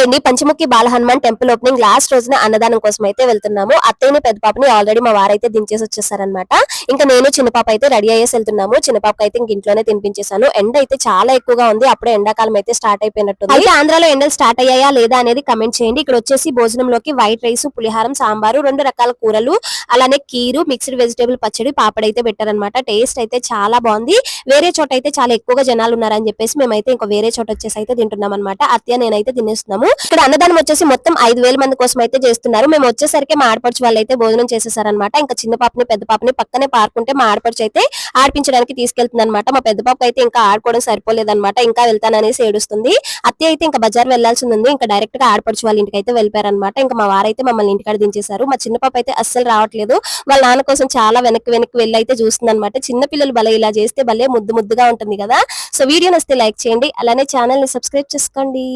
Hi అండి Panchamukhi Balahanuman temple opening last రోజున అన్నదానం కోసం అయితే వెళ్తున్నాము. అత్తయ్యని పెద్ద పాపని ఆల్రెడీ మా వారైతే దించేసి వచ్చేసారనమాట ఇంకా నేను చిన్న పాప అయితే రెడీ అయ్యేసి వెళ్తున్నాము. చిన్న పాపకి అయితే ఇంక ఇంట్లోనే తినిపించేశాను. ఎండ అయితే చాలా ఎక్కువగా ఉంది. అప్పుడే ఎండాకాలం అయితే స్టార్ట్ అయిపోయినట్టు అయితే ఆంధ్రాలో ఎండలు స్టార్ట్ అయ్యాయా లేదా అనేది కమెంట్ చేయండి. ఇక్కడ వచ్చేసి భోజనంలోకి వైట్ రైస్ పులిహారం సాంబారు రెండు రకాల కూరలు అలానే కీరు మిక్స్డ్ వెజిటేబుల్ పచ్చడి పాపడ్ అయితే పెట్టారనమాట టేస్ట్ అయితే చాలా బాగుంది. వేరే చోట అయితే చాలా ఎక్కువగా జనాలు ఉన్నారని చెప్పేసి మేమైతే ఇంకో వేరే చోట వచ్చేసి అయితే తింటున్నాం అనమాట అత్య నేనైతే తినేస్తున్నాము. ఇక్కడ అన్నదానం వచ్చేసి మొత్తం ఐదు వేల మంది కోసం అయితే చేస్తున్నారు. మేము వచ్చేసరికి మా ఆడపడుచు వాళ్ళు అయితే భోజనం చేసేసారనమాట ఇంకా చిన్న పాపని పెద్ద పాపని పక్కనే పార్కుంటే మా ఆడపడుచు అయితే ఆడిపించడానికి తీసుకెళ్తుంది అనమాట మా పెద్ద పాప అయితే ఇంకా ఆడుకోవడం సరిపోలేదన్నమాట. ఇంకా వెళ్తాననేసి ఏడుస్తుంది. అత్తే అయితే ఇంకా బజార్ వెళ్ళాల్సి ఉంది ఇంకా డైరెక్ట్గా ఆడపడుచు వాళ్ళ ఇంటికి అయితే వెళ్ళిపోయారనమాట ఇంకా మా వారైతే మమ్మల్ని ఇంటికాడ దించేశారు. మా చిన్న పాప అయితే అస్సలు రావట్లేదు. వాళ్ళ నాన్న కోసం చాలా వెనక్కి వెనక్కి వెళ్ళి అయితే చూస్తుంది అనమాట చిన్న పిల్లలు భలే ఇలా చేస్తే భలే ముద్దు ముద్దుగా ఉంటుంది కదా. సో వీడియో నస్తే లైక్ చేయండి. అలానే ఛానల్ని సబ్స్క్రైబ్ చేసుకోండి.